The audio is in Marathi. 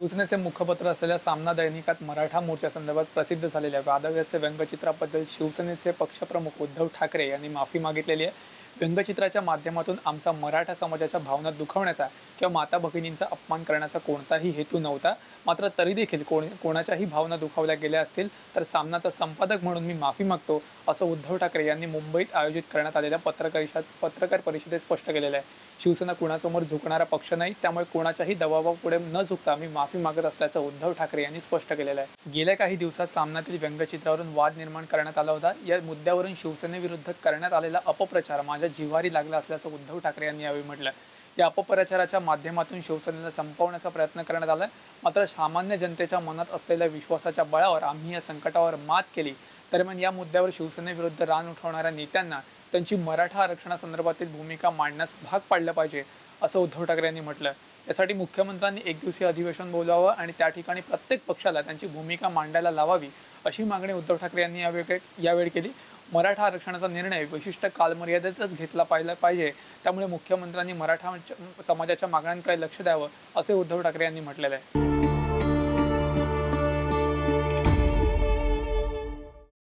सूचनेचे मुखपत्र असलेल्या सामना दैनिकात मराठा मोर्चासंदर्भात प्रसिद्ध झालेल्या वादग्रस्त व्यंगचित्राबद्दल शिवसेनेचे पक्षप्रमुख उद्धव ठाकरे यांनी माफी मागितलेली आहे. व्यंगचित्राच्या माध्यमातून आमचा मराठा समाजाच्या भावना दुखवण्याचा किंवा माता भगिनींचा अपमान करण्याचा कोणताही हेतू नव्हता. मात्र तरी देखील कोण कोणाच्याही भावना दुखावल्या गेल्या असतील तर सामनाचा संपादक म्हणून मी माफी मागतो असं उद्धव ठाकरे यांनी मुंबईत आयोजित करण्यात आलेल्या पत्रकार पत्रकार परिषदेत स्पष्ट केलेलं आहे. शिवसेना कुणासमोर झुकणारा पक्ष नाही त्यामुळे कोणाच्याही दबावापुढे न झुकता मी माफी मागत असल्याचं उद्धव ठाकरे यांनी स्पष्ट केलेलं आहे. गेल्या काही दिवसात सामन्यातील व्यंगचित्रावरून वाद निर्माण करण्यात आला होता. या मुद्द्यावरून शिवसेनेविरुद्ध करण्यात आलेला अपप्रचार माझ्या जिवारी लागला असल्याचं उद्धव ठाकरे यांनी यावेळी म्हटलं. या अपप्रचाराच्या माध्यमातून शिवसेनेला संपवण्याचा प्रयत्न करण्यात आला. मात्र सामान्य जनतेच्या मनात असलेल्या विश्वासाच्या बळावर आम्ही या संकटावर मात केली. दरम्यान या मुद्द्यावर शिवसेनेविरुद्ध रान उठवणाऱ्या नेत्यांना त्यांची मराठा आरक्षणासंदर्भातील भूमिका मांडण्यास भाग पाडलं पाहिजे असं उद्धव ठाकरे यांनी म्हटलं. यासाठी मुख्यमंत्र्यांनी एक दिवसीय अधिवेशन बोलावं आणि त्या ठिकाणी प्रत्येक पक्षाला त्यांची भूमिका मांडायला लावावी अशी मागणी उद्धव ठाकरे यांनी यावेळी यावेळी केली. मराठा आरक्षणाचा निर्णय विशिष्ट कालमर्यादेतच घेतला पाहिला पाहिजे. त्यामुळे मुख्यमंत्र्यांनी मराठा समाजाच्या मागण्यांकडे लक्ष द्यावं असे उद्धव ठाकरे यांनी म्हटलेलं आहे.